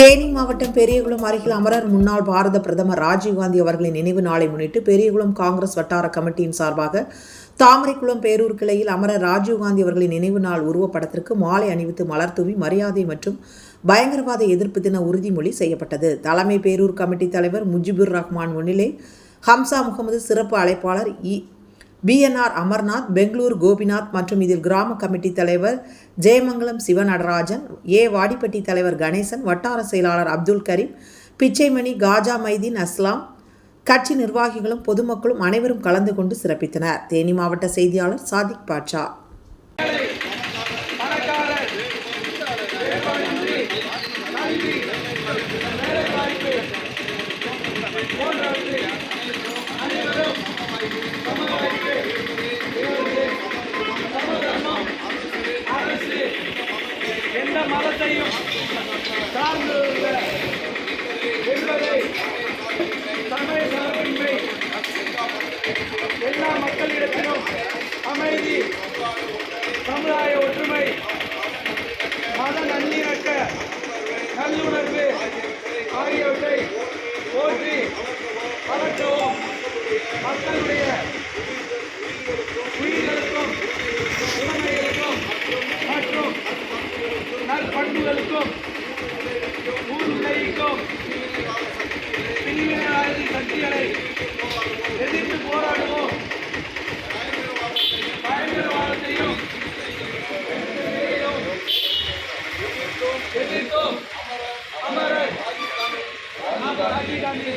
தேனி மாவட்டம் பெரியகுளம் அருகில் அமரர் முன்னாள் பாரத பிரதமர் ராஜீவ்காந்தி அவர்களின் நினைவு நாளை முன்னிட்டு பெரியகுளம் காங்கிரஸ் வட்டார கமிட்டியின் சார்பாக தாமரைக்குளம் பேரூர் கிளையில் அமரர் ராஜீவ்காந்தி அவர்களின் நினைவு நாள் உருவப்படத்திற்கு மாலை அணிவித்து மலர் தூவி மரியாதை மற்றும் பயங்கரவாத எதிர்ப்பு தின உறுதிமொழி செய்யப்பட்டது. தலைமை பேரூர் கமிட்டி தலைவர் முஜிபுர் ரஹ்மான் முன்னிலை ஹம்சா முகமது சிறப்பு அழைப்பாளர் இ பிஎன்ஆர் அமர்நாத் பெங்களூர் கோபிநாத் மற்றும் இதில் கிராம கமிட்டி தலைவர் ஜெயமங்கலம் சிவநடராஜன் ஏ வாடிப்பட்டி தலைவர் கணேசன் வட்டார செயலாளர் அப்துல் கரீம் பிச்சைமணி காஜா மைதீன் அஸ்லாம் கட்சி நிர்வாகிகளும் பொதுமக்களும் அனைவரும் கலந்து கொண்டு சிறப்பித்தனர். தேனி மாவட்ட செய்தியாளர் சாதிக் பாட்சா எந்த சார்ந்துள்ள என்பதை சமய சார்பின்மை எல்லா மக்களிடத்திலும் அமைதி சமுதாய ஒற்றுமை மத நல்லிணக்க நல்லுணர்வு ஆகியவற்றை போற்றி வளர்க்கவும் மக்களுடைய நற்பண்புகளுக்கும் ஊர்நிலைக்கும் பிரிவினைவாதி சக்திகளை எதிர்த்து போராடுவோம் பயங்கரவாதத்தையும் எதிர்த்தோம் அமரர் ராஜீவ் காந்தி